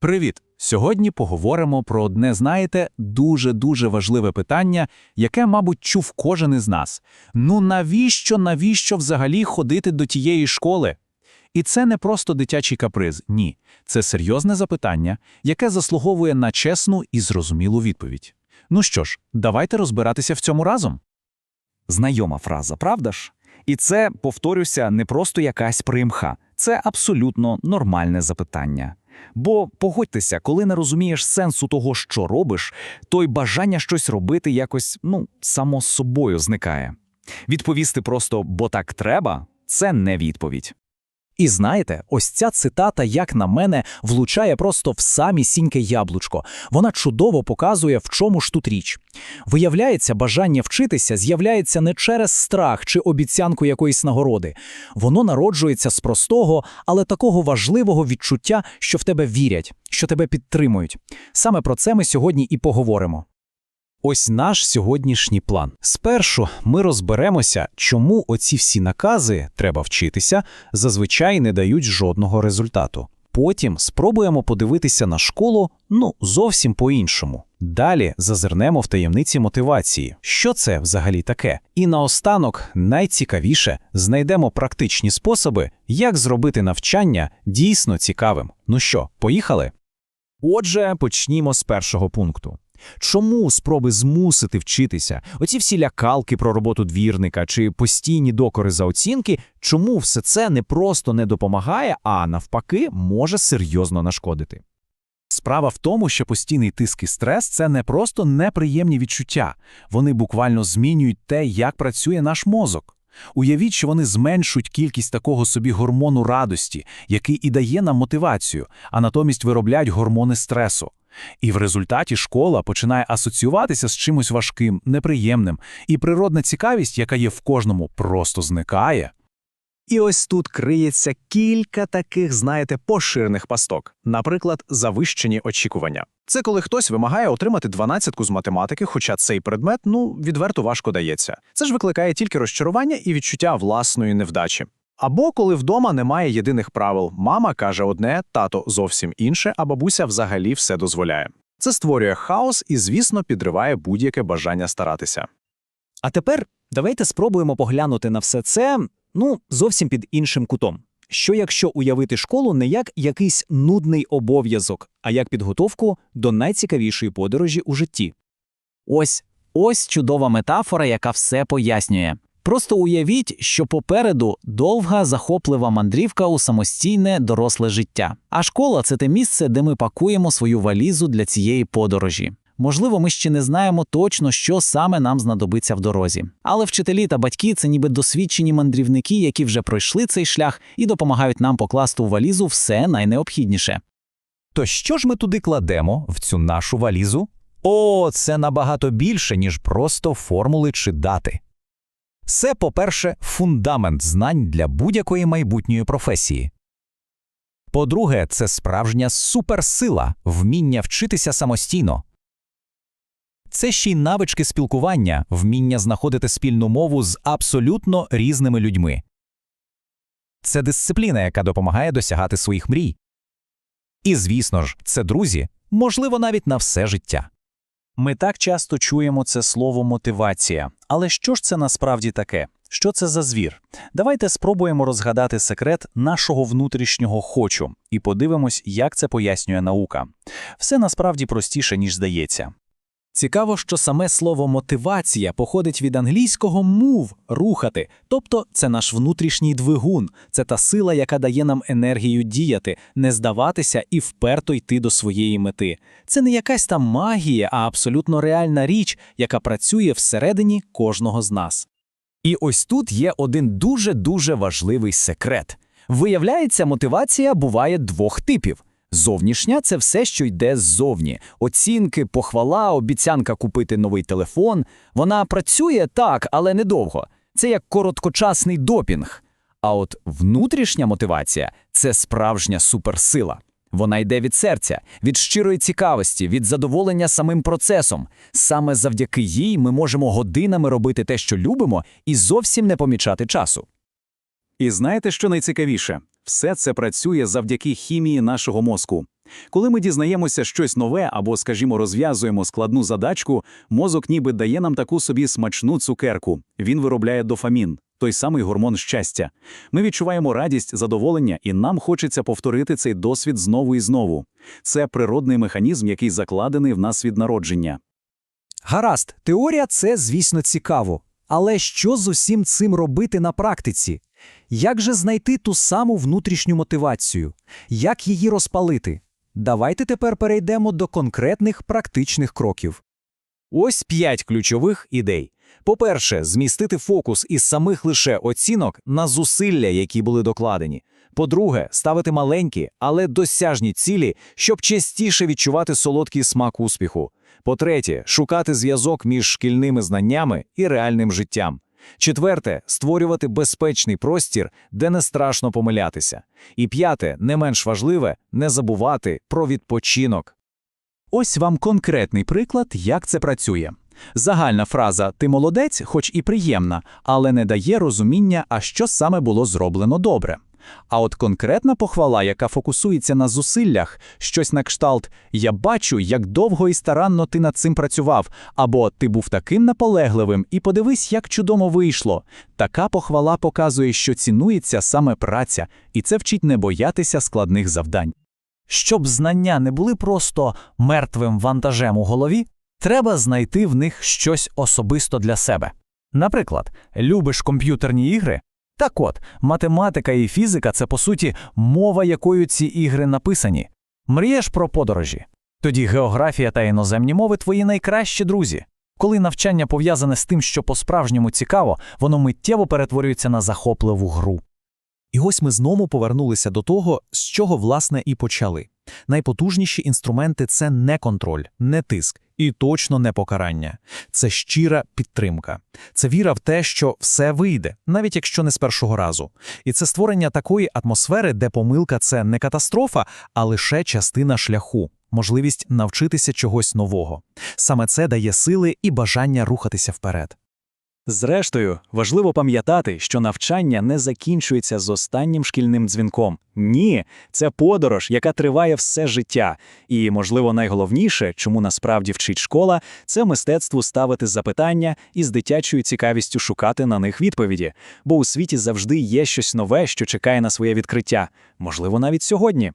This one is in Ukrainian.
Привіт! Сьогодні поговоримо про одне, знаєте, дуже-дуже важливе питання, яке, мабуть, чув кожен із нас. Ну навіщо, навіщо взагалі ходити до тієї школи? І це не просто дитячий каприз, ні. Це серйозне запитання, яке заслуговує на чесну і зрозумілу відповідь. Ну що ж, давайте розбиратися в цьому разом. Знайома фраза, правда ж? І це, повторюся, не просто якась примха. Це абсолютно нормальне запитання. Бо погодьтеся, коли не розумієш сенсу того, що робиш, то й бажання щось робити якось, ну, само собою зникає. Відповісти просто «бо так треба» – це не відповідь. І знаєте, ось ця цитата, як на мене, влучає просто в самісіньке яблучко. Вона чудово показує, в чому ж тут річ. Виявляється, бажання вчитися з'являється не через страх чи обіцянку якоїсь нагороди. Воно народжується з простого, але такого важливого відчуття, що в тебе вірять, що тебе підтримують. Саме про це ми сьогодні і поговоримо. Ось наш сьогоднішній план. Спершу ми розберемося, чому оці всі накази треба вчитися зазвичай не дають жодного результату. Потім спробуємо подивитися на школу ну зовсім по-іншому. Далі зазирнемо в таємниці мотивації. Що це взагалі таке? І наостанок, найцікавіше, знайдемо практичні способи, як зробити навчання дійсно цікавим. Ну що, поїхали? Отже, почнімо з першого пункту. Чому спроби змусити вчитися, оці всі лякалки про роботу двірника чи постійні докори за оцінки, чому все це не просто не допомагає, а навпаки може серйозно нашкодити? Справа в тому, що постійний тиск і стрес це не просто неприємні відчуття, вони буквально змінюють те, як працює наш мозок. Уявіть, що вони зменшують кількість такого собі гормону радості, який і дає нам мотивацію, а натомість виробляють гормони стресу. І в результаті школа починає асоціюватися з чимось важким, неприємним, і природна цікавість, яка є в кожному, просто зникає. І ось тут криється кілька таких, знаєте, поширених пасток. Наприклад, завищені очікування. Це коли хтось вимагає отримати дванадцятку з математики, хоча цей предмет, ну, відверто важко дається. Це ж викликає тільки розчарування і відчуття власної невдачі. Або коли вдома немає єдиних правил, мама каже одне, тато зовсім інше, а бабуся взагалі все дозволяє. Це створює хаос і, звісно, підриває будь-яке бажання старатися. А тепер давайте спробуємо поглянути на все це, ну, зовсім під іншим кутом. Що якщо уявити школу не як якийсь нудний обов'язок, а як підготовку до найцікавішої подорожі у житті? Ось ось чудова метафора, яка все пояснює. Просто уявіть, що попереду довга захоплива мандрівка у самостійне доросле життя. А школа це те місце, де ми пакуємо свою валізу для цієї подорожі. Можливо, ми ще не знаємо точно, що саме нам знадобиться в дорозі. Але вчителі та батьки це ніби досвідчені мандрівники, які вже пройшли цей шлях і допомагають нам покласти у валізу все найнеобхідніше. То що ж ми туди кладемо в цю нашу валізу? О, це набагато більше, ніж просто формули чи дати. Це, по-перше, фундамент знань для будь-якої майбутньої професії. По-друге, це справжня суперсила, вміння вчитися самостійно. Це ще й навички спілкування, вміння знаходити спільну мову з абсолютно різними людьми. Це дисципліна, яка допомагає досягати своїх мрій. І, звісно ж, це друзі, можливо, навіть на все життя. Ми так часто чуємо це слово мотивація. Але що ж це насправді таке? Що це за звір? Давайте спробуємо розгадати секрет нашого внутрішнього хочу і подивимось, як це пояснює наука. Все насправді простіше, ніж здається. Цікаво, що саме слово мотивація походить від англійського move – рухати, тобто це наш внутрішній двигун, це та сила, яка дає нам енергію діяти, не здаватися і вперто йти до своєї мети. Це не якась там магія, а абсолютно реальна річ, яка працює всередині кожного з нас. І ось тут є один дуже-дуже важливий секрет. Виявляється, мотивація буває двох типів. Зовнішня це все, що йде ззовні. Оцінки, похвала, обіцянка купити новий телефон. Вона працює так, але недовго. Це як короткочасний допінг. А от внутрішня мотивація це справжня суперсила. Вона йде від серця, від щирої цікавості, від задоволення самим процесом. Саме завдяки їй ми можемо годинами робити те, що любимо, і зовсім не помічати часу. І знаєте, що найцікавіше? Все це працює завдяки хімії нашого мозку. Коли ми дізнаємося щось нове або, скажімо, розв'язуємо складну задачку, мозок ніби дає нам таку собі смачну цукерку. Він виробляє дофамін, той самий гормон щастя. Ми відчуваємо радість, задоволення, і нам хочеться повторити цей досвід знову і знову. Це природний механізм, який закладений в нас від народження. Гаразд, теорія це, звісно, цікаво. Але що з усім цим робити на практиці? Як же знайти ту саму внутрішню мотивацію? Як її розпалити? Давайте тепер перейдемо до конкретних практичних кроків. Ось п'ять ключових ідей. По-перше, змістити фокус із самих лише оцінок на зусилля, які були докладені. По-друге, ставити маленькі, але досяжні цілі, щоб частіше відчувати солодкий смак успіху. По-третє, шукати зв'язок між шкільними знаннями і реальним життям. Четверте, створювати безпечний простір, де не страшно помилятися. І п'яте, не менш важливе, не забувати про відпочинок. Ось вам конкретний приклад, як це працює. Загальна фраза «ти молодець», хоч і приємна, але не дає розуміння, а що саме було зроблено добре. А от конкретна похвала, яка фокусується на зусиллях, щось на кшталт «я бачу, як довго і старанно ти над цим працював», або «ти був таким наполегливим і подивись, як чудово вийшло». Така похвала показує, що цінується саме праця, і це вчить не боятися складних завдань. Щоб знання не були просто мертвим вантажем у голові, треба знайти в них щось особисто для себе. Наприклад, любиш комп'ютерні ігри? Так от, математика і фізика це по суті мова, якою ці ігри написані. Мрієш про подорожі? Тоді географія та іноземні мови твої найкращі друзі. Коли навчання пов'язане з тим, що по-справжньому цікаво, воно миттєво перетворюється на захопливу гру. І ось ми знову повернулися до того, з чого, власне, і почали. Найпотужніші інструменти це не контроль, не тиск і точно не покарання. Це щира підтримка. Це віра в те, що все вийде, навіть якщо не з першого разу. І це створення такої атмосфери, де помилка це не катастрофа, а лише частина шляху. Можливість навчитися чогось нового. Саме це дає сили і бажання рухатися вперед. Зрештою, важливо пам'ятати, що навчання не закінчується з останнім шкільним дзвінком. Ні, це подорож, яка триває все життя. І, можливо, найголовніше, чому насправді вчить школа, це мистецтво ставити запитання і з дитячою цікавістю шукати на них відповіді. Бо у світі завжди є щось нове, що чекає на своє відкриття, можливо, навіть сьогодні.